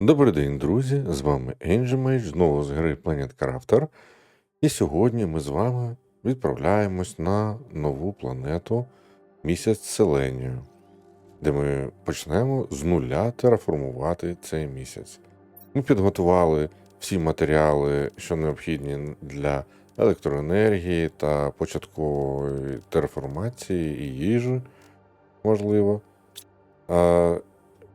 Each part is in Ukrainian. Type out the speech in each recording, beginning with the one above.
Добрий день, друзі! З вами Angel знову з гри Planet Crafter. І сьогодні ми з вами відправляємось на нову планету місяць Селенію, де ми почнемо з нуля тераформувати цей місяць. Ми підготували всі матеріали, що необхідні для електроенергії та початкової тераформації і їжі, можливо.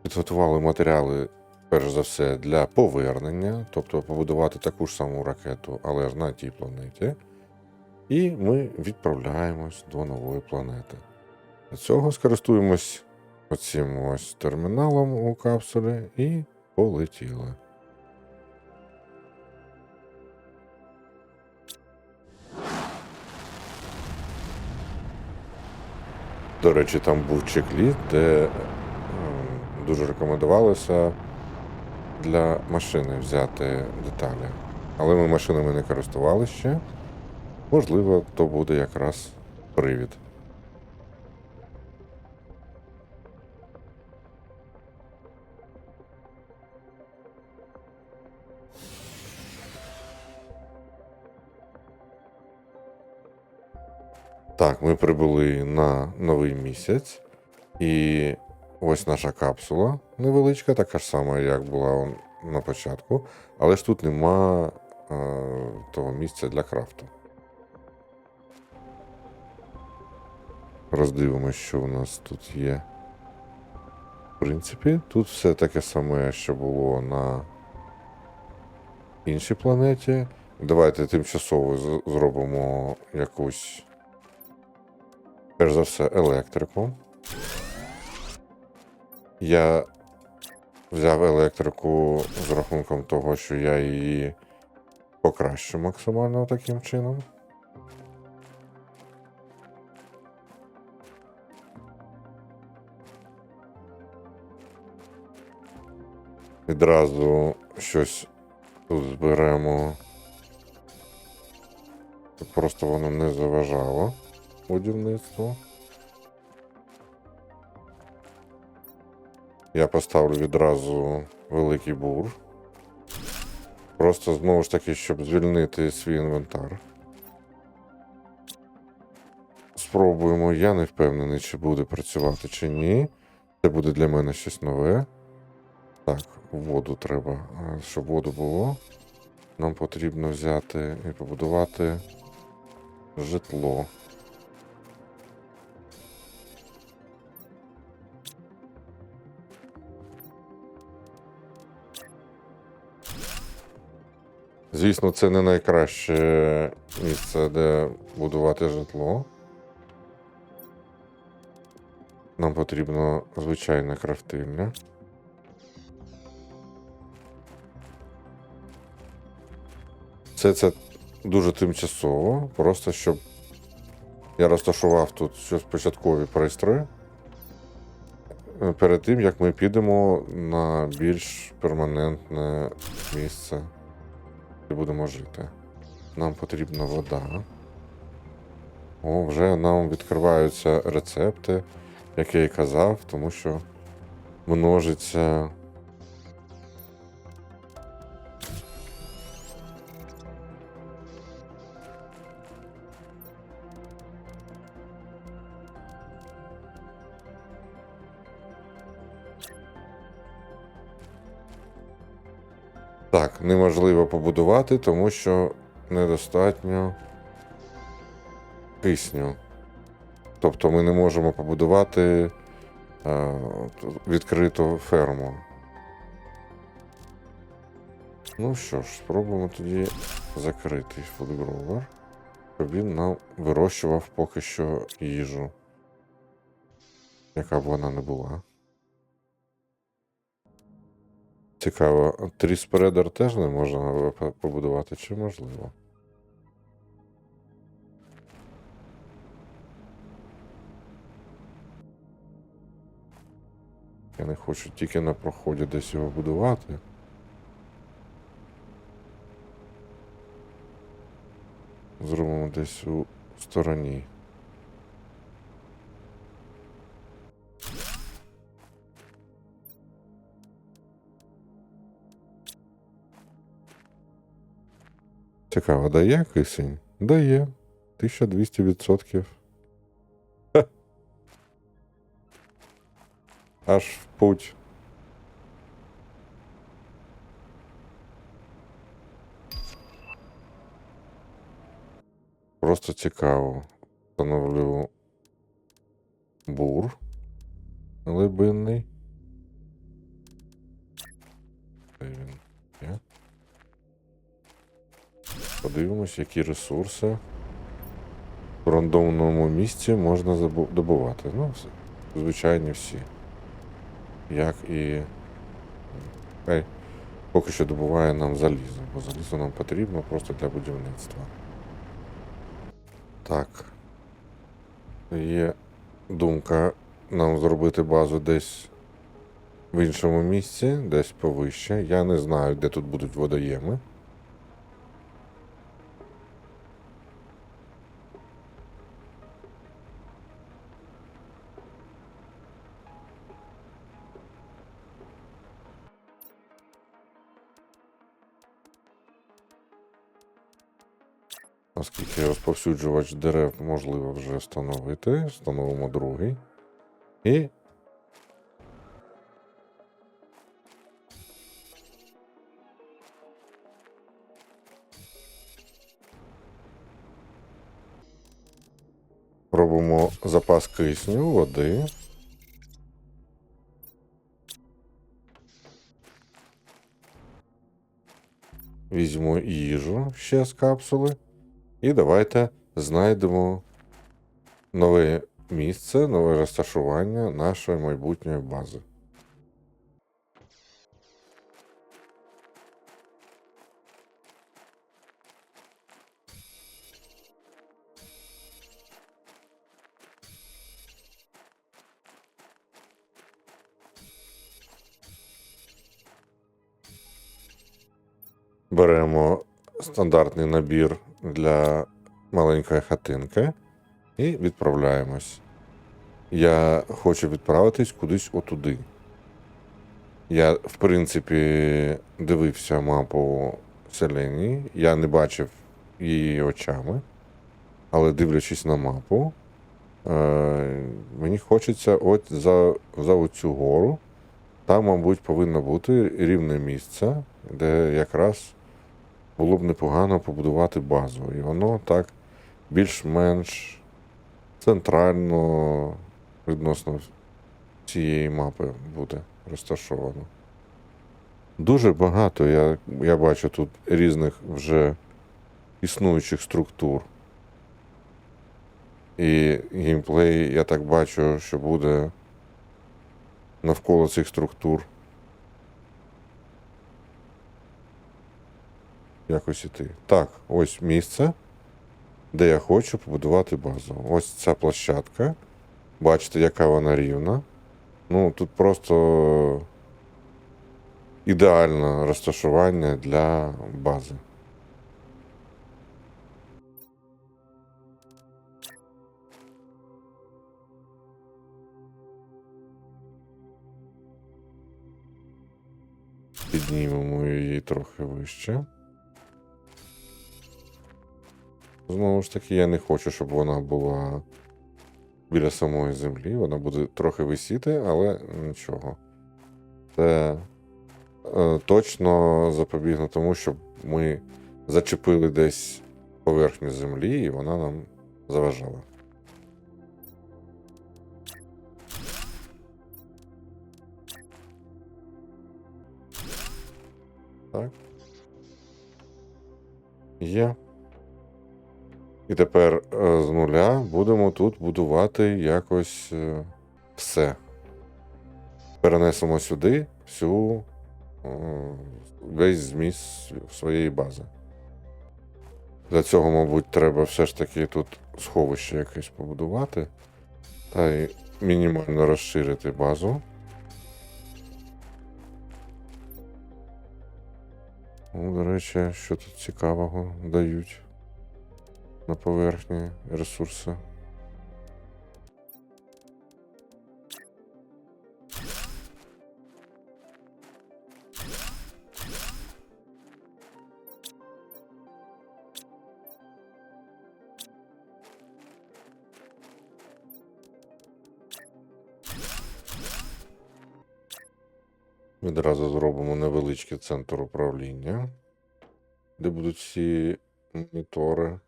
Підготували матеріали перш за все, для повернення, тобто побудувати таку ж саму ракету, але ж на тій планеті. І ми відправляємось до нової планети. Для цього скористуємось оцим ось терміналом у капсулі і полетіли. До речі, там був чек-ліст, де ем, дуже рекомендувалося для машини взяти деталі. Але ми машинами не користувалися ще. Можливо, то буде якраз привід. Так, ми прибули на новий місяць, і ось наша капсула невеличка, така ж сама, як була на початку, але ж тут нема е, того місця для крафту. Роздивимось, що у нас тут є. В принципі, тут все таке саме, що було на іншій планеті. Давайте тимчасово зробимо якусь, перш за все, електрику. Я взяв електрику з рахунком того, що я її покращу максимально таким чином. Відразу щось тут зберемо. щоб Просто воно не заважало будівництву. Я поставлю відразу великий бур. Просто знову ж таки, щоб звільнити свій інвентар. Спробуємо, я не впевнений, чи буде працювати, чи ні. Це буде для мене щось нове. Так, воду треба. Щоб воду було. Нам потрібно взяти і побудувати житло. Звісно, це не найкраще місце, де будувати житло. Нам потрібно звичайне крафтильня. Все це дуже тимчасово, просто щоб я розташував тут щось початкові пристрої. е, Перед тим, як ми підемо на більш перманентне місце будемо жити. Нам потрібна вода. О, вже нам відкриваються рецепти, як я і казав, тому що множиться. Неможливо побудувати, тому що недостатньо кисню. Тобто ми не можемо побудувати е, відкриту ферму. Ну що ж, спробуємо тоді закритий фудгровер, щоб він нам вирощував поки що їжу, яка б вона не була. Цікаво, тріспредер теж не можна побудувати, чи можливо? Я не хочу тільки на проході десь його будувати. Зробимо десь у стороні. Цікаво, дає кисень? Дає. 1200%. Ха. Аж в путь. Просто цікаво. Встановлю бур глибинний. Подивимось, які ресурси в рандомному місці можна добувати. Ну, звичайні всі. Як і. Хай поки що добуває нам залізо, бо залізо нам потрібно просто для будівництва. Так. Є думка нам зробити базу десь в іншому місці, десь повище. Я не знаю, де тут будуть водоєми. Оскільки розповсюджувач дерев можливо вже встановити, встановимо другий. І. Робимо запас кисню, води. Візьму їжу ще з капсули. І давайте знайдемо нове місце, нове розташування нашої майбутньої бази. Беремо стандартний набір для маленької хатинки і відправляємось. Я хочу відправитись кудись отуди. Я, в принципі, дивився мапу Селені. Я не бачив її очами, але дивлячись на мапу, е, мені хочеться от за, за оцю гору. Там, мабуть, повинно бути рівне місце, де якраз було б непогано побудувати базу. І воно так більш-менш центрально відносно цієї мапи буде розташовано. Дуже багато я, я бачу тут різних вже існуючих структур. І геймплей, я так бачу, що буде навколо цих структур. Якось іти. Так, ось місце, де я хочу побудувати базу. Ось ця площадка. Бачите, яка вона рівна. Ну, тут просто ідеальне розташування для бази. Піднімемо її трохи вище. Знову ж таки, я не хочу, щоб вона була біля самої землі. Вона буде трохи висіти, але нічого. Це е, точно запобігне тому, щоб ми зачепили десь поверхню землі, і вона нам заважала. Так. Є. І тепер е, з нуля будемо тут будувати якось е, все. Перенесемо сюди всю е, весь зміст своєї бази. Для цього, мабуть, треба все ж таки тут сховище якесь побудувати та й мінімально розширити базу. Ну, до речі, що тут цікавого дають на поверхні ресурси. Відразу зробимо невеличкий центр управління, де будуть всі монітори.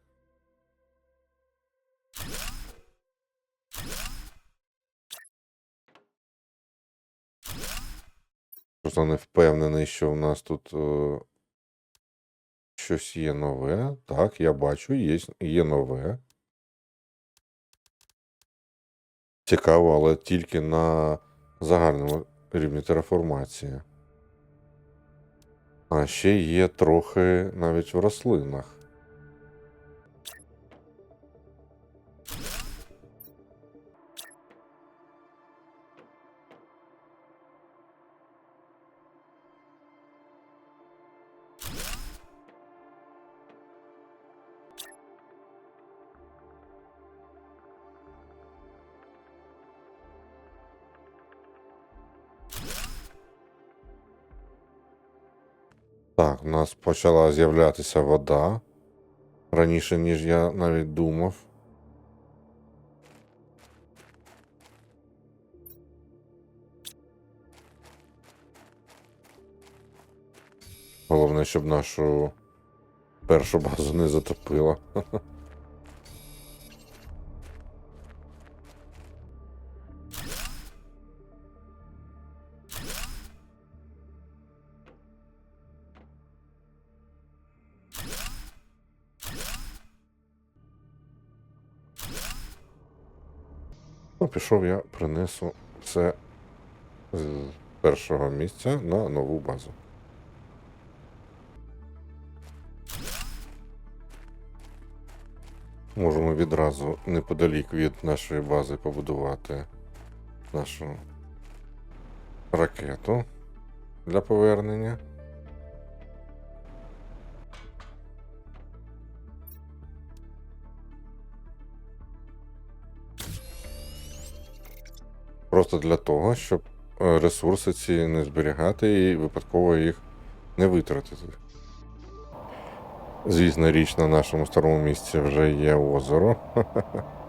Просто не впевнений, що в нас тут е, щось є нове. Так, я бачу, є, є нове. Цікаво, але тільки на загальному рівні тераформації. А ще є трохи навіть в рослинах. Почала з'являтися вода раніше, ніж я навіть думав. Головне, щоб нашу першу базу не затопило. пішов я принесу це з першого місця на нову базу. Можемо відразу неподалік від нашої бази побудувати нашу ракету для повернення. Просто для того, щоб е, ресурси ці не зберігати і випадково їх не витратити. Звісно, річ на нашому старому місці вже є озеро.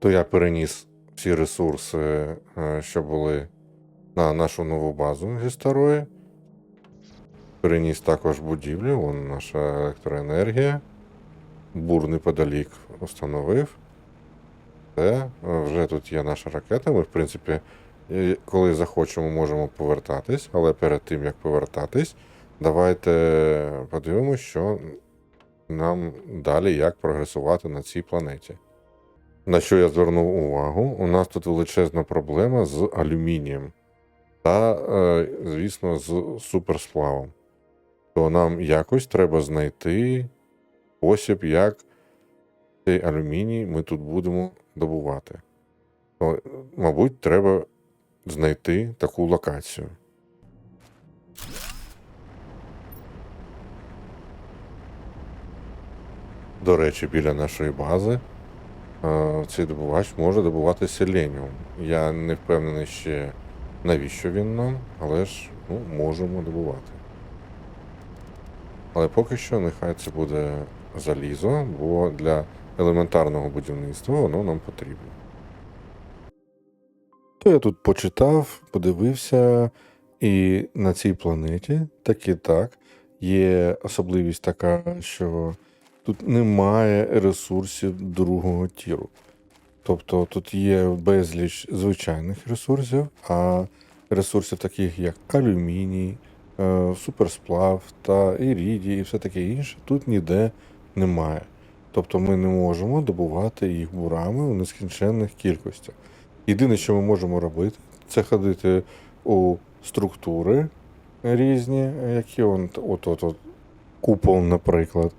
То я переніс всі ресурси, е, що були на нашу нову базу зі старої. Переніс також будівлю, вон наша електроенергія. Бур неподалік встановив. Все, е, вже тут є наша ракета. Ми, в принципі, е, коли захочемо, можемо повертатись, але перед тим як повертатись, давайте подивимося, що нам далі як прогресувати на цій планеті. На що я звернув увагу? У нас тут величезна проблема з алюмінієм та, е, звісно, з суперсплавом. То нам якось треба знайти спосіб, як цей алюміній ми тут будемо добувати. То, мабуть, треба знайти таку локацію. До речі, біля нашої бази цей добувач може добувати селеніум. Я не впевнений ще навіщо він нам, але ж ну, можемо добувати. Але поки що нехай це буде залізо, бо для елементарного будівництва воно нам потрібно. То я тут почитав, подивився, і на цій планеті так і так є особливість така, що тут немає ресурсів другого тіру. Тобто тут є безліч звичайних ресурсів, а ресурсів таких як алюміній, е, суперсплав та ірідій і все таке інше тут ніде немає. Тобто ми не можемо добувати їх бурами у нескінченних кількостях. Єдине, що ми можемо робити, це ходити у структури різні, які от, от, от купол, наприклад.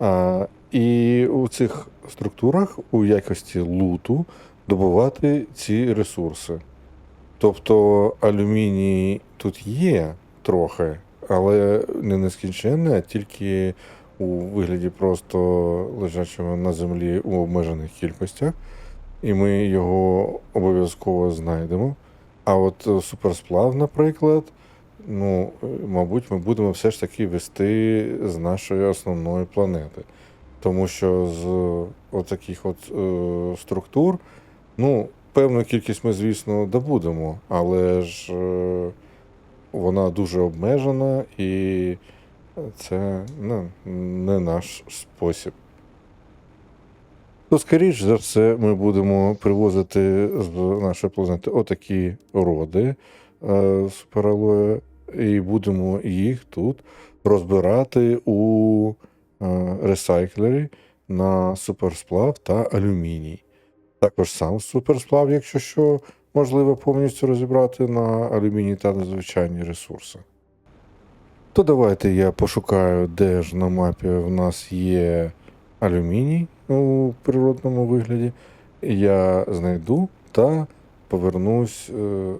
А, і у цих структурах у якості луту добувати ці ресурси. Тобто алюміній тут є трохи, але не нескінченний, а тільки у вигляді просто лежачого на землі у обмежених кількостях, і ми його обов'язково знайдемо. А от е, суперсплав, наприклад, ну, мабуть, ми будемо все ж таки вести з нашої основної планети. Тому що з от от е, структур, ну, певну кількість ми, звісно, добудемо, але ж е, вона дуже обмежена і це ну, не наш спосіб. То, скоріш за все, ми будемо привозити з нашої планети отакі роди е, супералоя, і будемо їх тут розбирати у е, ресайклері на суперсплав та алюміній. Також сам суперсплав, якщо що, можливо повністю розібрати на алюміній та надзвичайні ресурси. То давайте я пошукаю, де ж на мапі в нас є алюміній у природному вигляді. Я знайду та повернусь е,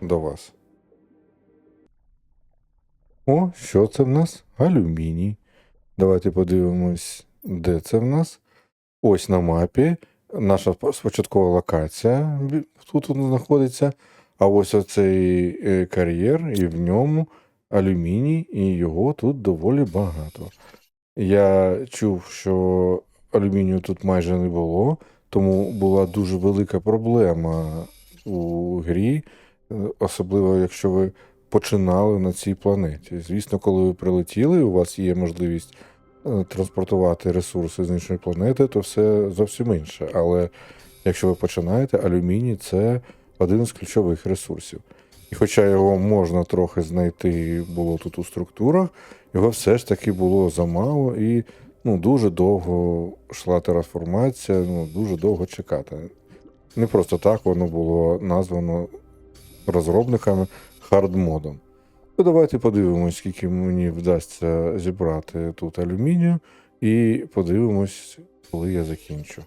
до вас. О, що це в нас? Алюміній. Давайте подивимось, де це в нас. Ось на мапі. Наша спочаткова локація тут от знаходиться. А ось оцей е, кар'єр, і в ньому алюміній, і його тут доволі багато. Я чув, що алюмінію тут майже не було, тому була дуже велика проблема у грі, е, особливо якщо ви починали на цій планеті. Звісно, коли ви прилетіли, у вас є можливість е, транспортувати ресурси з іншої планети, то все зовсім інше. Але якщо ви починаєте, алюміній це один з ключових ресурсів. І хоча його можна трохи знайти було тут у структурах, його все ж таки було замало і ну, дуже довго йшла трансформація, ну, дуже довго чекати. Не просто так воно було названо розробниками хардмодом. То давайте подивимось, скільки мені вдасться зібрати тут алюмінію, і подивимось, коли я закінчу.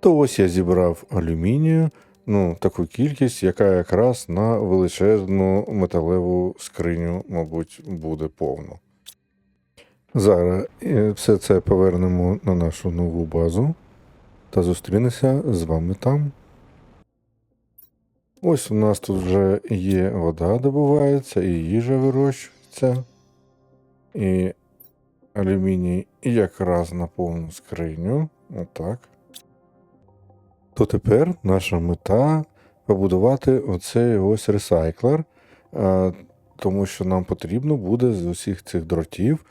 То ось я зібрав алюмінію, ну, таку кількість, яка якраз на величезну металеву скриню, мабуть, буде повно. Зараз е, все це повернемо на нашу нову базу та зустрінемося з вами там. Ось у нас тут вже є вода добувається, і їжа вирощується, і алюміній якраз на повну скриню. Отак. То тепер наша мета побудувати оцей ось ресайклер, тому що нам потрібно буде з усіх цих дротів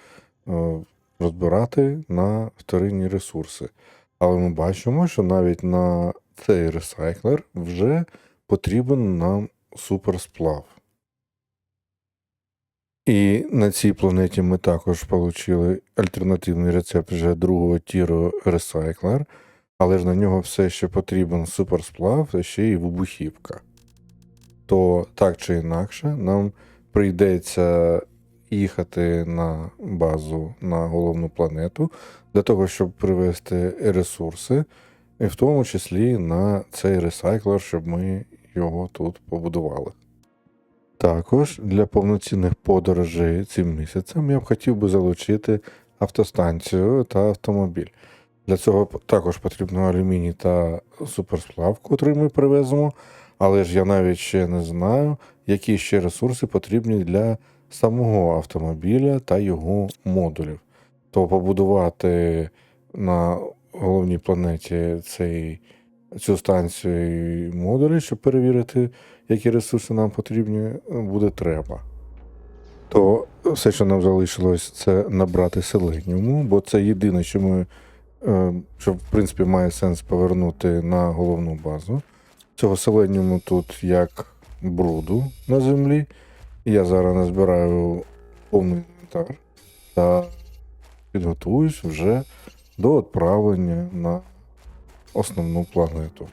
е, розбирати на вторинні ресурси. Але ми бачимо, що навіть на цей ресайклер вже потрібен нам суперсплав. І на цій планеті ми також отримали альтернативний рецепт вже другого тіру ресайклер, але ж на нього все ще потрібен суперсплав та ще й вибухівка. То так чи інакше, нам прийдеться їхати на базу на головну планету для того, щоб привезти ресурси, і в тому числі на цей ресайклер, щоб ми його тут побудували. Також для повноцінних подорожей цим місяцем я б хотів би залучити автостанцію та автомобіль. Для цього також потрібно алюміній та суперсплав, котрий ми привеземо. Але ж я навіть ще не знаю, які ще ресурси потрібні для самого автомобіля та його модулів. То побудувати на головній планеті цей, цю станцію і модулі, щоб перевірити, які ресурси нам потрібні, буде треба. То все, що нам залишилось, це набрати селеніуму, бо це єдине, що ми е, що в принципі має сенс повернути на головну базу. Цього селеніуму тут як бруду на землі. Я зараз назбираю повний інвентар та підготуюсь вже до відправлення на основну планету.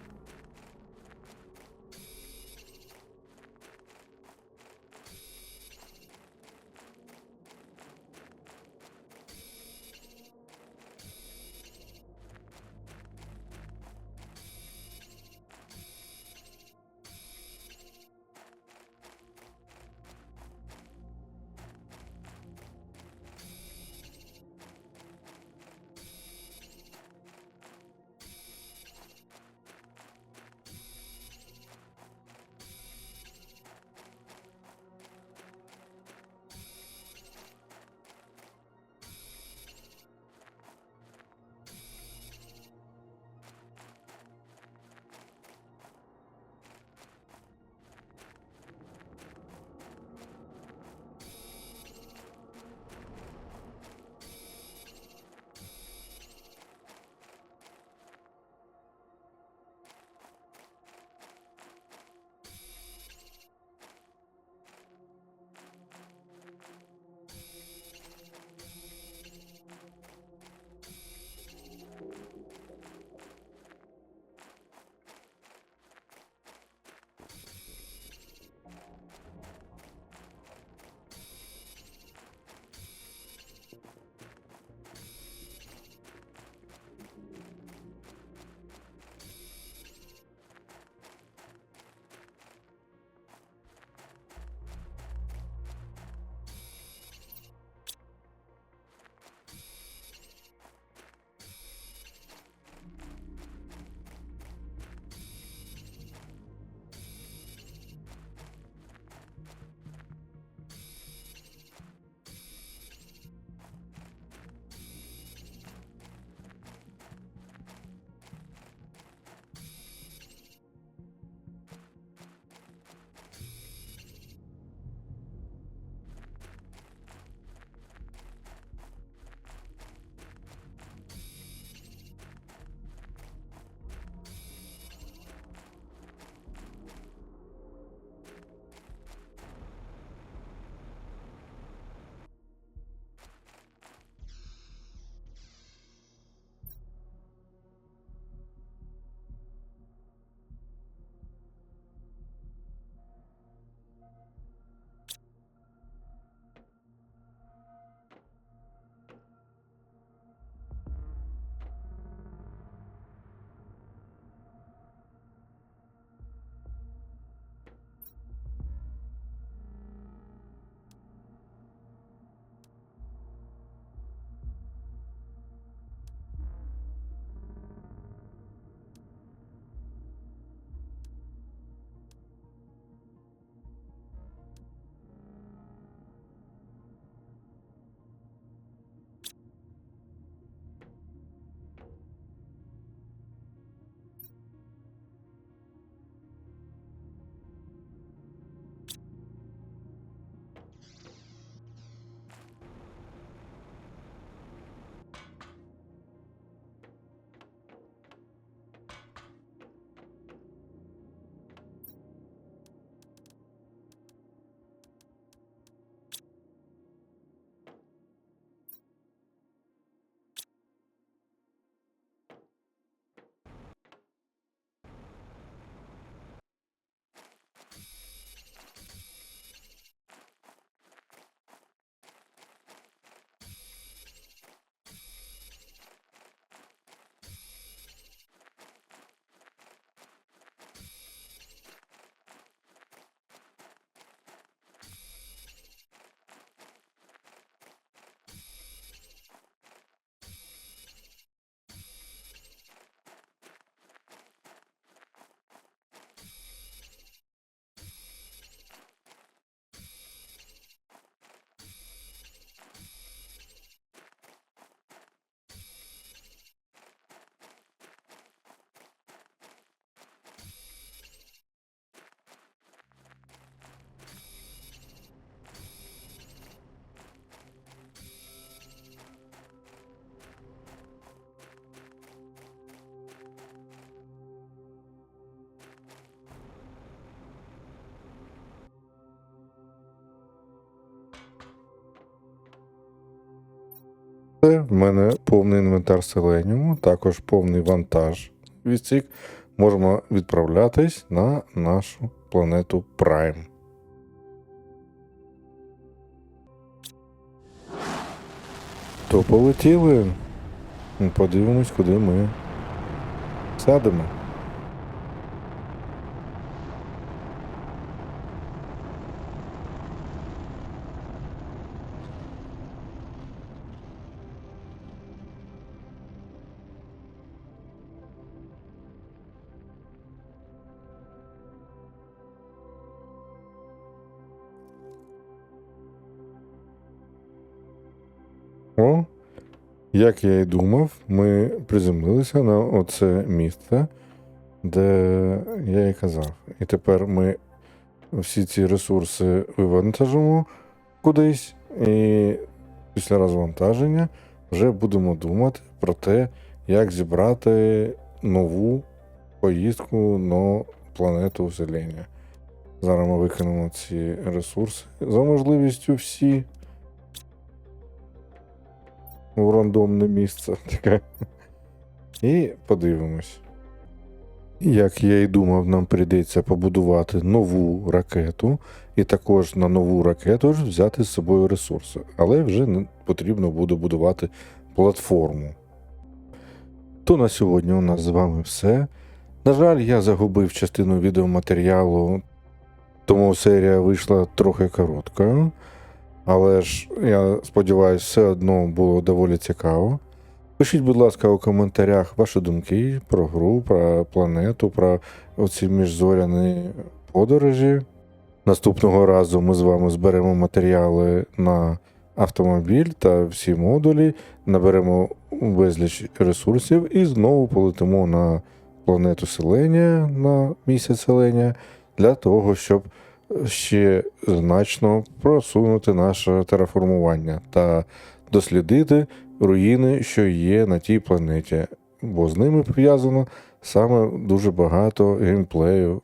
В мене повний інвентар селеніуму, також повний вантаж відсік. Можемо відправлятись на нашу планету Прайм. То полетіли. Подивимось, куди ми сядемо. О, як я і думав, ми приземлилися на оце місце, де я і казав. І тепер ми всі ці ресурси вивантажимо кудись, і після розвантаження вже будемо думати про те, як зібрати нову поїздку на планету оселення. Зараз ми викинемо ці ресурси за можливістю всі у рандомне місце таке. І подивимось. Як я і думав, нам прийдеться побудувати нову ракету, і також на нову ракету взяти з собою ресурси. Але вже потрібно буде будувати платформу. То на сьогодні у нас з вами все. На жаль, я загубив частину відеоматеріалу, тому серія вийшла трохи короткою. Але ж я сподіваюся, все одно було доволі цікаво. Пишіть, будь ласка, у коментарях ваші думки про гру, про планету, про оці міжзоряні подорожі. Наступного разу ми з вами зберемо матеріали на автомобіль та всі модулі, наберемо безліч ресурсів і знову полетимо на планету Селенія, на місяць Селенія, для того, щоб ще значно просунути наше тераформування та дослідити руїни, що є на тій планеті, бо з ними пов'язано саме дуже багато геймплею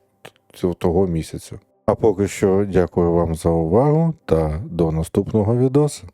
того місяця. А поки що дякую вам за увагу та до наступного відосу.